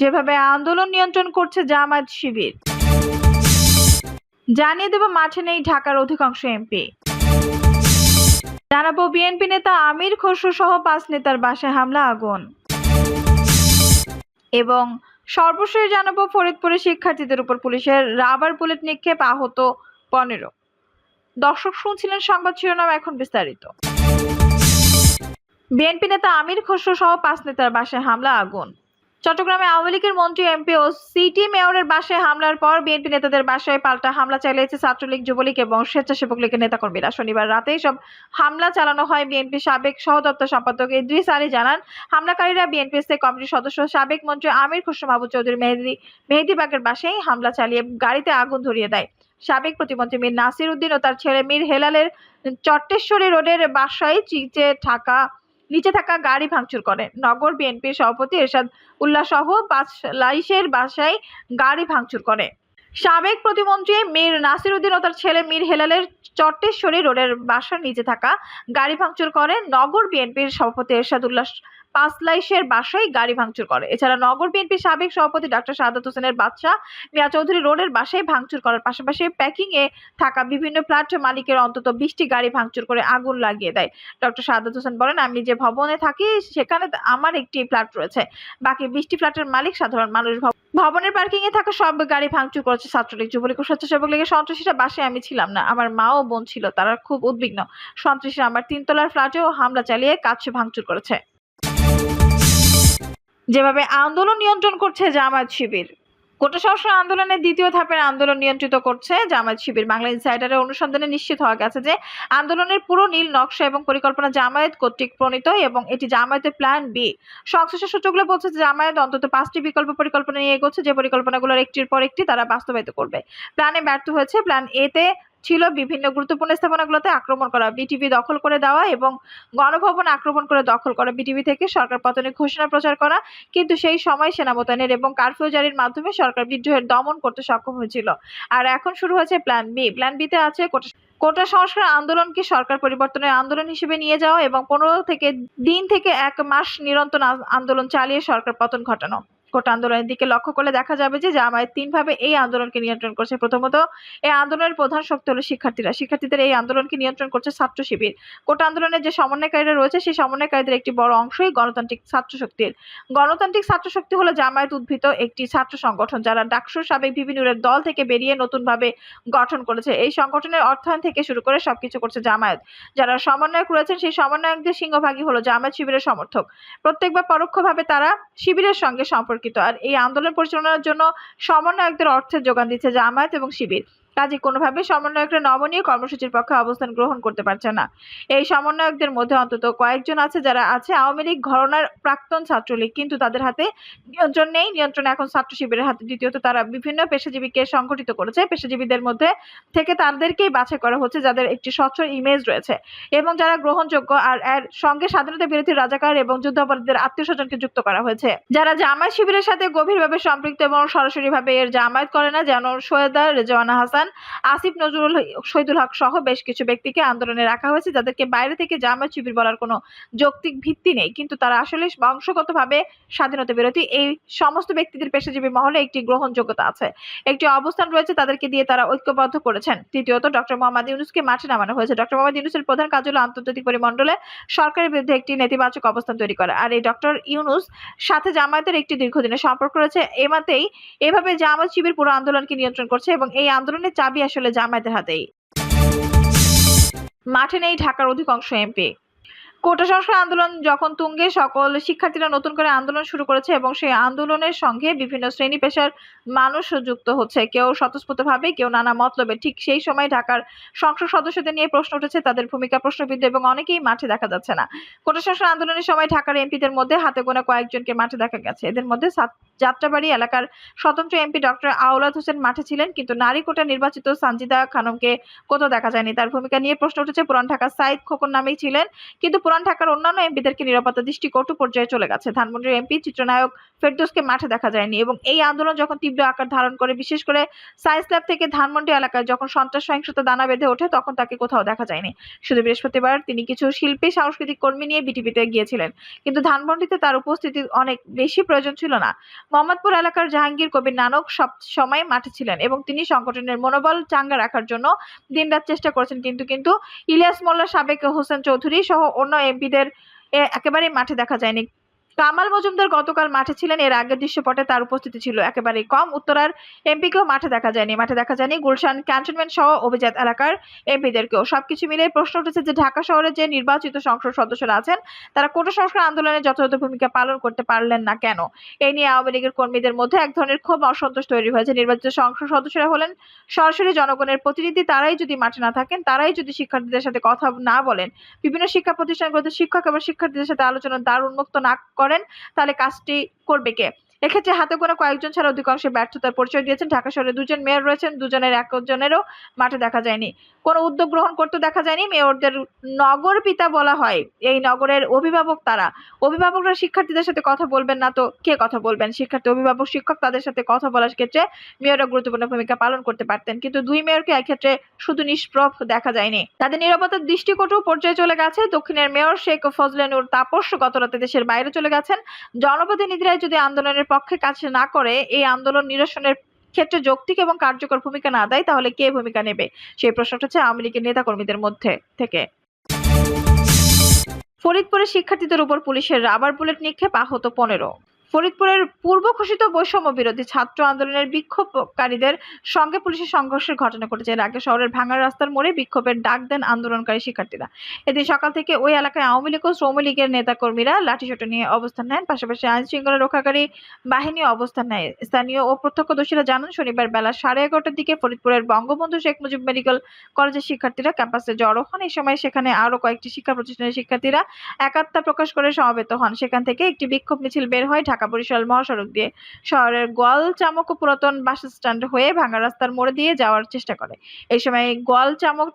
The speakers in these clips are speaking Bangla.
যেভাবে আন্দোলন নিয়ন্ত্রণ করছে জামায়াত শিবির। জানিয়ে দেব মাঠে নেই ঢাকার অধিকাংশ এমপি। জানাব বিএনপি নেতা আমির খসরু সহ পাঁচ নেতার বাসায় হামলা, আগুন। এবং সর্বশেষ জানাব ফরিদপুরে শিক্ষার্থীদের উপর পুলিশের রাবার বুলেট নিক্ষেপ আহত পনেরো। দর্শক শুনছিলেন সংবাদ শিরোনাম এখন বিস্তারিত। বিএনপি নেতা আমির খসরু সহ পাঁচ নেতার বাসায় হামলা, আগুন। চট্টগ্রামে আওয়ামী লীগের মন্ত্রী, এমপি ও সিটি মেয়রের বাসায় হামলার পর বিএনপি নেতাদের বাসায় পাল্টা হামলা চালিয়েছে ছাত্রলীগ, যুবলীগ এবং স্বেচ্ছাসেবক লীগের নেতাকর্মীরা। শনিবার রাতেই সব হামলা চালানো হয় বিএনপি সাবেক সহদপ্তর সম্পাদক ইদ্রিস আলী জানান, হামলাকারীরা বিএনপি স্থায়ী কমিটির সদস্য, সাবেক মন্ত্রী আমির খসরু মাহবুব চৌধুরী মেহেদি, মেহেদিবাগের বাসায় হামলা চালিয়ে গাড়িতে আগুন ধরিয়ে দেয়। সাবেক প্রতিমন্ত্রী মীর নাসির উদ্দিন ও তার ছেলে মীর হেলালের চট্টেশ্বরী রোডের বাসায় চিচে থাকা নিচে থাকা গাড়ি ভাঙচুর করে। নগর বিএনপির সভাপতি এরশাদ উল্লাহ সহ লাইশের বাসায় গাড়ি ভাঙচুর করে। সাবেক প্রতিমন্ত্রী মীর নাসির উদ্দিন ও তার ছেলে মীর হেলালের চট্টেশ্বরী রোডের বাসার নিচে থাকা গাড়ি ভাঙচুর করে নগর বিএনপির সভাপতি এরশাদ উল্লাহ পাঁচলাইশের বাসায় গাড়ি ভাঙচুর করে। এছাড়া নগর বিএনপির সাবেক সভাপতি ডাক্তার সাদাত হোসেনের বাদশাহ মিয়া চৌধুরী রোডের বাসায় ভাঙচুর করার পাশাপাশি প্যাকিং এ থাকা বিভিন্ন ফ্ল্যাট মালিকের অন্তত বিশটি গাড়ি ভাঙচুর করে আগুন লাগিয়ে দেয়। ডক্টর সাদাত হোসেন বলেন, আমি যে ভবনে থাকি, সেখানে আমার একটি ফ্ল্যাট রয়েছে। বাকি বিশটি ফ্ল্যাটের মালিক সাধারণ মানুষ। ভবনের পার্কিং এ থাকা সব গাড়ি ভাঙচুর করেছে ছাত্রলীগ। যুবলীগ ও স্বেচ্ছাসেবক লীগের সন্ত্রাসীরা বাসায় আমি ছিলাম না। আমার মা ও বোন ছিল, তারা খুব উদ্বিগ্ন। সন্ত্রাসীরা আমার তিনতলার ফ্ল্যাটেও হামলা চালিয়ে কাজ ভাঙচুর করেছে। যেভাবে আন্দোলন নিয়ন্ত্রণ করছে জামায়াত শিবির। কোটা সংস্কার আন্দোলনের দ্বিতীয় ধাপের আন্দোলন নিয়ন্ত্রিত করছে জামায়াত শিবির। বাংলা ইনসাইডারের অনুসন্ধানে নিশ্চিত হওয়া গেছে যে, আন্দোলনের পুরো নীল নকশা এবং পরিকল্পনা জামায়াত কর্তৃক প্রণীত এবং এটি জামায়াতের প্ল্যান বি। সংশ্লিষ্ট সূত্রগুলো বলছে যে, জামায়াত অন্তত পাঁচটি বিকল্প পরিকল্পনা নিয়ে এগোচ্ছে। যে পরিকল্পনাগুলোর একটির পর একটি তারা বাস্তবায়িত করবে। প্ল্যানে ব্যর্থ হয়েছে। প্ল্যান এতে ছিল বিভিন্ন গুরুত্বপূর্ণ স্থাপনাগুলোতে আক্রমণ করা, বিটিভি দখল করে দেওয়া এবং গণভবন আক্রমণ করে দখল করা, বিটিভি থেকে সরকার পতনের ঘোষণা প্রচার করা। কিন্তু সেই সময় সেনা মোতায়েনের এবং কারফিউ জারির মাধ্যমে সরকার বিদ্রোহের দমন করতে সক্ষম হয়েছিল। আর এখন শুরু হয়েছে প্ল্যান বি। প্ল্যান বিতে আছে কোটা- সংস্কার আন্দোলনকে সরকার পরিবর্তনের আন্দোলন হিসেবে নিয়ে যাওয়া এবং পনেরো থেকে, দিন থেকে এক মাস নিরন্তর আন্দোলন চালিয়ে সরকার পতন ঘটানো। কোটা আন্দোলনের দিকে লক্ষ্য করলে দেখা যাবে যে জামায়াত তিনভাবে এই আন্দোলনকে নিয়ন্ত্রণ করছে। প্রথমত, এই আন্দোলনের প্রধান শক্তি হলো শিক্ষার্থীরা। শিক্ষার্থীদের এই আন্দোলনকে নিয়ন্ত্রণ করছে ছাত্র শিবির। কোটা আন্দোলনের যে সমন্বয়কারীরা রয়েছে, সেই সমন্বয়কারীদের একটি বড় অংশই গণতান্ত্রিক ছাত্র শক্তির। গণতান্ত্রিক ছাত্র শক্তি হলো জামায়াত উদ্ভূত একটি ছাত্র সংগঠন, যারা ডাকসুর সাবেক বিভিন্ন দল থেকে বেরিয়ে নতুনভাবে গঠন করেছে। এই সংগঠনের অর্থায়ন থেকে শুরু করে সবকিছু করছে জামায়াত। যারা সমন্বয়ক রয়েছেন, সেই সমন্বয়কদের সিংহভাগই হলো জামায়াত শিবিরের সমর্থক। প্রত্যেক বা পরোক্ষভাবে তারা শিবিরের সঙ্গে সম্পর্কিত। আর এই আন্দোলন পরিচালনার জন্য সমন্বয়কদের অর্থের যোগান দিচ্ছে জামায়াত এবং শিবির। কাজে কোনোভাবে সমন্বয়করা নমনীয় কর্মসূচির পক্ষে অবস্থান গ্রহণ করতে পারছে না। এই সমন্বয়কদের মধ্যে অন্তত কয়েকজন আছে যারা আছে। আওয়ামী লীগ ঘরনার প্রাক্তন ছাত্রলীগ, কিন্তু তাদের হাতে নিয়ন্ত্রণ নেই। নিয়ন্ত্রণ এখন ছাত্র শিবিরের হাতে। দ্বিতীয়ত, তারা বিভিন্ন পেশাজীবীকে সংগঠিত করেছে। পেশাজীবীদের মধ্যে থেকে তাদেরকেই বাছাই করা হচ্ছে, যাদের একটি স্বচ্ছ ইমেজ রয়েছে। এবং যারা গ্রহণযোগ্য আর এর সঙ্গে স্বাধীনতা বিরোধী রাজাকার এবং যুদ্ধাপরাধীদের আত্মীয় স্বজনকে যুক্ত করা হয়েছে। যারা জামায়াত শিবিরের সাথে গভীরভাবে সম্পৃক্ত এবং সরাসরিভাবে এর জামায়াত করে না, যেন সৈয়দা রেজওয়ানা হাসান আসিফ নজরুল শহীদুল হক সহ বেশ কিছু ব্যক্তিকে আন্দোলনে রাখা হয়েছে, যাদেরকে বাইরে থেকে জামায়াত শিবির বলার কোনো যৌক্তিক ভিত্তি নেই। কিন্তু তারা আসলে বংশগতভাবে স্বাধীনতা বিরোধী এই সমস্ত ব্যক্তিদের পেশাজীবী মহলে একটি গ্রহণযোগ্যতা আছে। একটি অবস্থান রয়েছে তাদেরকে দিয়ে তারা ঐক্যবদ্ধ করেছেন। তৃতীয়ত ডক্টর মোহাম্মদ ইউনুসকে মাঠে নামানো হয়েছে। ডক্টর মোহাম্মদ ইউনুসের প্রধান কাজ হলো আন্তর্জাতিক পরিমণ্ডলে সরকারের বিরুদ্ধে একটি নেতিবাচক অবস্থান তৈরি করা। আর এই ডক্টর ইউনুস সাথে জামায়াতের একটি দীর্ঘদিনের সম্পর্ক রয়েছে। এমাতেই এভাবে জামায়াত শিবির পুরো আন্দোলনকে নিয়ন্ত্রণ করছে এবং এই আন্দোলনের চাবি আসলে জামায়াতের হাতেই। মাঠে নেই ঢাকার অধিকাংশ এমপি। কোটা সংস্কার আন্দোলন যখন তুঙ্গে সকল শিক্ষার্থীরা নতুন করে আন্দোলন শুরু করেছে এবং সেই আন্দোলনের সঙ্গে বিভিন্ন শ্রেণি পেশার মানুষ যুক্ত হচ্ছে, কেউ স্বতঃস্ফূর্তভাবে, কেউ নানা মতলবে। ঠিক সেই সময় ঢাকার সংসদ সদস্যদের নিয়ে প্রশ্ন উঠেছে, তাদের ভূমিকা প্রশ্নবিদ্ধ এবং অনেকেই মাঠে দেখা যাচ্ছে না। কোটা সংস্কার আন্দোলনের সময় ঢাকার এমপিদের মধ্যে হাতে গোনা কয়েকজনকে মাঠে দেখা গেছে। এদের মধ্যে যাত্রাবাড়ি এলাকার স্বতন্ত্র এমপি ডক্টর আওলাদ হোসেন মাঠে ছিলেন, কিন্তু নারী কোটা নির্বাচিত সানজিদা খানমকে কোথাও দেখা যায়নি। তার ভূমিকা নিয়ে প্রশ্ন উঠেছে, পুরান ঢাকার সাইদ খোকন নামেই ছিলেন, কিন্তু পুরান ঢাকার অন্যান্য এমপিদেরকে নিরাপত্তা দৃষ্টি কটু পর্যায়ে চলে গেছে। ধানমন্ডির এমপি, চিত্রনায়ক ফেরদৌসকে মাঠে দেখা যায়নি এবং এই আন্দোলন যখন তীব্র আকার ধারণ করে, বিশেষ করে সায়েন্স ল্যাব থেকে ধানমন্ডি এলাকায় যখন সন্ত্রাস সহিংসতা দানা বেঁধে ওঠে, তখন তাকে কোথাও দেখা যায়নি। শুধু বৃহস্পতিবার তিনি কিছু শিল্পী, সাংস্কৃতিক কর্মী নিয়ে বিটিভিতে গিয়েছিলেন। কিন্তু ধানমন্ডিতে তার উপস্থিতি অনেক বেশি প্রয়োজন ছিল না। মোহাম্মদপুর এলাকার জাহাঙ্গীর কবির নানক সব সময় মাঠে ছিলেন এবং তিনি সংগঠনের মনোবল চাঙ্গা রাখার জন্য দিনরাত চেষ্টা করেছেন। কিন্তু কিন্তু ইলিয়াস মোল্লা সাবেক হোসেন চৌধুরী সহ অন্য এমপিদের একেবারে মাঠে দেখা যায়নি। কামাল মজুমদার গতকাল মাঠে ছিলেন। এর আগের দৃশ্যপটে তার উপস্থিতি ছিল একেবারেই কম। উত্তরার এমপিকেও মাঠে দেখা যায়নি। মাঠে দেখা যায়নি গুলশান ক্যান্টনমেন্ট সহ অভিজাত এলাকার এমপিদেরকেও। সবকিছু মিলে প্রশ্ন উঠেছে যে ঢাকা শহরে যে নির্বাচিত সংসদ সদস্যরা আছেন, তারা কোটা সংস্কার আন্দোলনে যথাযথ ভূমিকা পালন করতে পারলেন না কেন? এই নিয়ে আওয়ামী লীগের কর্মীদের মধ্যে এক ধরনের ক্ষোভ অসন্তোষ তৈরি হয়েছে। নির্বাচিত সংসদ সদস্যরা হলেন সরাসরি জনগণের প্রতিনিধি। তারাই যদি মাঠে না থাকেন, তারাই যদি শিক্ষার্থীদের সাথে কথা না বলেন, বিভিন্ন শিক্ষা প্রতিষ্ঠানগুলোতে শিক্ষক এবং শিক্ষার্থীদের সাথে আলোচনা দ্বার উন্মুক্ত না করেন তাহলে কাজটি করবে কে? এক্ষেত্রে হাতে গোনা কয়েকজন ছাড়া অধিকাংশ ব্যর্থতার পরিচয় দিয়েছেন। ঢাকা শহরে দুজন মেয়র রয়েছেন, দুজনের একজনেরও মাঠে দেখা যায়নি। কোনো উদ্যোগ গ্রহণ করতে দেখা যায়নি। মেয়রদের নগর পিতা বলা হয়। এই নগরের অভিভাবক তারা। অভিভাবকরা শিক্ষার্থীদের সাথে কথা বলবেন না তো কে কথা বলবেন? শিক্ষার্থী, অভিভাবক, শিক্ষক তাদের সাথে কথা বলার ক্ষেত্রে মেয়ররা গুরুত্বপূর্ণ ভূমিকা পালন করতে পারতেন। কিন্তু দুই মেয়রকে এক্ষেত্রে শুধু নিষ্প্রভ দেখা যায়নি। তাদের নিরাপত্তার দৃষ্টিকটু পর্যায়ে চলে গেছে। দক্ষিণের মেয়র শেখ ফজলেনুর তাপস গতরাতে দেশের বাইরে চলে গেছেন। জনপ্রতিনিধিরাই যদি আন্দোলনের পক্ষে কাজ না করে এই আন্দোলন নিরসনের ক্ষেত্রে যৌক্তিক এবং কার্যকর ভূমিকা না দেয়, তাহলে কে ভূমিকা নেবে? সেই প্রশ্নটা হচ্ছে আওয়ামী লীগের নেতাকর্মীদের মধ্যে থেকে। ফরিদপুরে শিক্ষার্থীদের উপর পুলিশের রাবার বুলেট নিক্ষেপ, আহত পনেরো। ফরিদপুরের পূর্ব ঘোষিত বৈষম্য বিরোধী ছাত্র আন্দোলনের বিক্ষোভকারীদের সঙ্গে পুলিশের সংঘর্ষের ঘটনা ঘটেছে। এর আগে শহরের ভাঙা রাস্তার মোড়ে বিক্ষোভের ডাক দেন আন্দোলনকারী শিক্ষার্থীরা। এদিন সকাল থেকে ওই এলাকায় আওয়ামী লীগ ও শ্রম লীগের নেতাকর্মীরা লাঠিসোঁটা নিয়ে অবস্থান নেন। পাশাপাশি আইন শৃঙ্খলা রক্ষাকারী বাহিনী অবস্থান নেয়। স্থানীয় ও প্রত্যক্ষদর্শীরা জানান, শনিবার বেলা সাড়ে এগারোটার দিকে ফরিদপুরের বঙ্গবন্ধু শেখ মুজিব মেডিকেল কলেজের শিক্ষার্থীরা ক্যাম্পাসে জড়ো হন। এই সময় সেখানে আরও কয়েকটি শিক্ষা প্রতিষ্ঠানের শিক্ষার্থীরা একাত্মতা প্রকাশ করে সমবেত হন। সেখান থেকে একটি বিক্ষোভ মিছিল বের হয় ঢাকা বরিশাল মহাসড়ক দিয়ে শহরের গোয়াল চামক ও পুরাতন বাস স্ট্যান্ড হয়ে ভাঙা রাস্তার মোড়ে দিয়ে যাওয়ার চেষ্টা করে। এই সময় গোয়াল চামক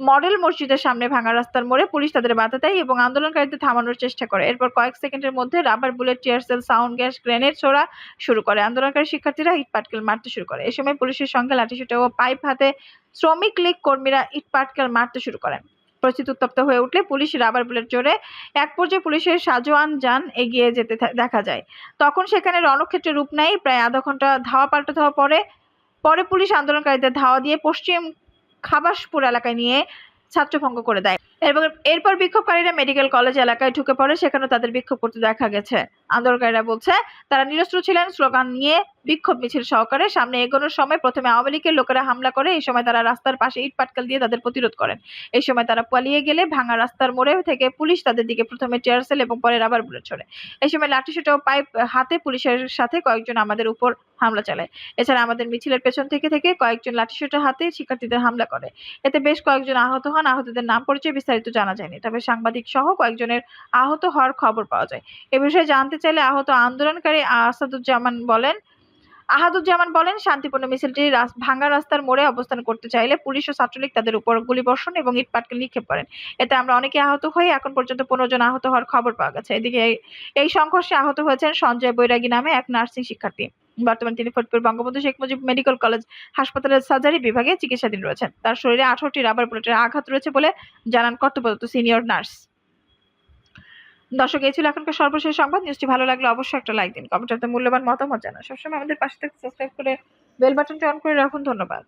মডেল মসজিদের সামনে ভাঙা রাস্তার মোড়ে পুলিশ তাদের বাধা দেয় এবং আন্দোলনকারীদের থামানোর চেষ্টা করে। এরপর কয়েক সেকেন্ডের মধ্যে rubber bullet tear shell sound gas, grenade ছোড়া শুরু করে। আন্দোলনকারী শিক্ষার্থীরা ইট পাটকেল মারতে শুরু করে। এই সময় পুলিশের সঙ্গে লাঠিসোঁটা ও পাইপ হাতে শ্রমিক লীগ কর্মীরা ইট পাটকেল মারতে শুরু করেন। পরিস্থিতি উত্তপ্ত হয়ে উঠলে পুলিশ রাবার বুলেট জোরে এক পর্যায়ে পুলিশের সাজোয়ান যান এগিয়ে যেতে দেখা যায়। তখন সেখানে রণক্ষেত্রে রূপ নেয় প্রায় আধা ঘণ্টা ধাওয়া পাল্টা ধাওয়া পরে পরে পুলিশ আন্দোলনকারীদের ধাওয়া দিয়ে পশ্চিম খাবাসপুর এলাকায় নিয়ে ছাত্রভঙ্গ করে দেয়। এরপর এরপর বিক্ষোভকারীরা মেডিকেল কলেজ এলাকায় ঢুকে পড়ে, সেখানেও তাদের বিক্ষোভ করতে দেখা গেছে। আন্দোলনকারীরা বলছে, তারা নিরস্ত্র ছিলেন, স্লোগান নিয়ে বিক্ষোভ মিছিল সহকারে সামনে এগোনোর সময় প্রথমে আওয়ামী লীগের লোকেরা হামলা করে, এই সময় তারা রাস্তার পাশে ইট পাটকেল দিয়ে তাদের প্রতিরোধ করেন। এই সময় তারা পালিয়ে গেলে ভাঙা রাস্তার মোড়ে থেকে পুলিশ তাদের দিকে প্রথমে টিয়ারসেল এবং পরে রাবার বুলেট ছোড়ে এই সময় লাঠিসোঁটা ও পাইপ হাতে পুলিশের সাথে কয়েকজন আমাদের উপর হামলা চালায়। এছাড়া আমাদের মিছিলের পেছন থেকে থেকে কয়েকজন লাঠিসোঁটা হাতে শিক্ষার্থীদের হামলা করে। এতে বেশ কয়েকজন আহত হন। আহতদের নাম পরিচয় বিস্তারিত জানা যায়নি। তবে সাংবাদিক সহ কয়েকজনের আহত হওয়ার খবর পাওয়া যায়। এ বিষয়ে জানতে চাইলে আহত আন্দোলনকারী আসাদুজ্জামান বলেন আহাদুজ্জামান বলেন, শান্তিপূর্ণ মিছিলটি রাস- ভাঙা রাস্তার মোড়ে অবস্থান করতে চাইলে পুলিশ ও ছাত্রলীগ তাদের উপর গুলিবর্ষণ এবং ইট পাটকেল নিক্ষেপ করেন। এতে আমরা অনেকে আহত হই এখন পর্যন্ত পনেরো জন আহত হওয়ার খবর পাওয়া গেছে। এদিকে এই সংঘর্ষে আহত হয়েছেন সঞ্জয় বৈরাগী নামে এক নার্সিং শিক্ষার্থী। বর্তমানে তিনি ফরিদপুর বঙ্গবন্ধু শেখ মুজিব মেডিকেল কলেজ হাসপাতালের সার্জারি বিভাগে চিকিৎসাধীন রয়েছেন। তার শরীরে আঠারোটি রাবার বুলেটের আঘাত রয়েছে বলে জানান কর্তব্যরত সিনিয়র নার্স। দর্শক, এই ছিল এখনকার সর্বশেষ সংবাদ। নিউজটি ভালো লাগলে অবশ্যই একটা লাইক দিন, কমেন্টে মূল্যবান মতামত জানান। সবসময় আমাদের পাশে থেকে সাবস্ক্রাইব করে বেল বাটনটি অন করে রাখুন। ধন্যবাদ।